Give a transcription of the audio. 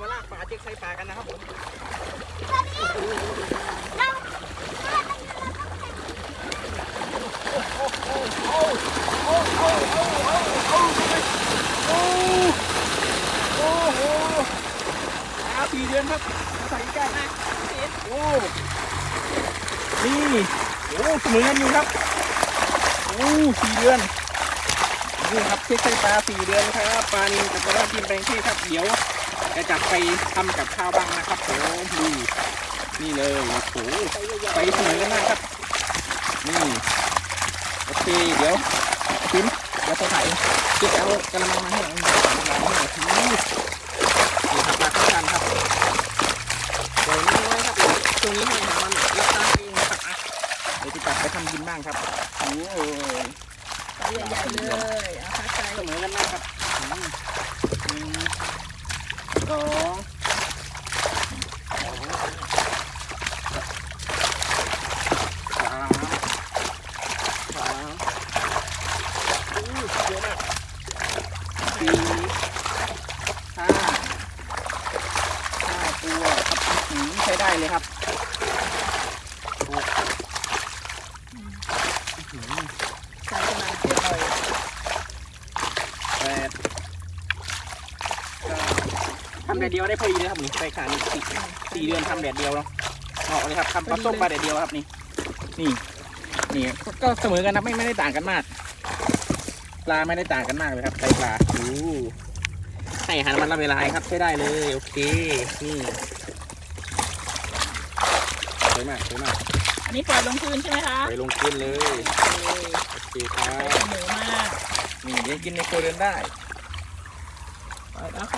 มาลากปลาเจ๊กไส้ปลากันนะครับผมโอ้โอ้โหปลาสี่เดือนครับใส่ใกล้นะโอ้นี่โอ้เสมอกันอยู่ครับโอ้สี่เดือนนี่ครับเช็คไส้ปลาสี่เดือนครับปลานิลกับปลาทิมแปลงเทศครับเดี๋ยว จะจับไปทำกับข้าวบ้างนะครับผมนี่นี่เลยโอ้โหไปเสมอกันมากครับ นี่โอเคเดี๋ยวชิมเดี๋ยวตัวถ่ายเก็บเอากระมังมาให้หน่อยนี่ครับมาทุกท่านครับปล่อยน้อยครับตรงนี้ให้หามันรักษาเองนะครับอะเดี๋ยวจะจับไปทำกินบ้างครับโอ้โหใหญ่ๆเลยเอาค่ะใส่เสมอกันมากครับอืมหนึ่งสองสามสามอู้เยอะมาก สี่ห้าห้าตัวครับหืมใช้ได้เลยครับหกหืมใส่กำลังเทียบเลยแปดเก้าทำแดดเดียวได้พอดีเลยครับนี่ไปขานี่สี่สี่เดือนทำแดดเดียวเนาะเหมาะเลยครับทำปลาส้มปลาแดดเดียวครับนี่ นี่ นี่ ก็ก็เสมอกันนะไม่ไม่ได้ต่างกันมาก ปลาไม่ได้ต่างกันมากเลยครับไตปลาอู้ให้อาหารมันละเวลาครับใช้ได้เลยโอเคนี่สวยมากสวยมากอันนี้ปล่อยลงพื้นใช่ไหมคะไปลงขึ้นเลยโอเคครัใส่บเสมอมากนี่เดี๋ยวกินในครัวเรือนได้ปล่อยแล้วค่ะยอด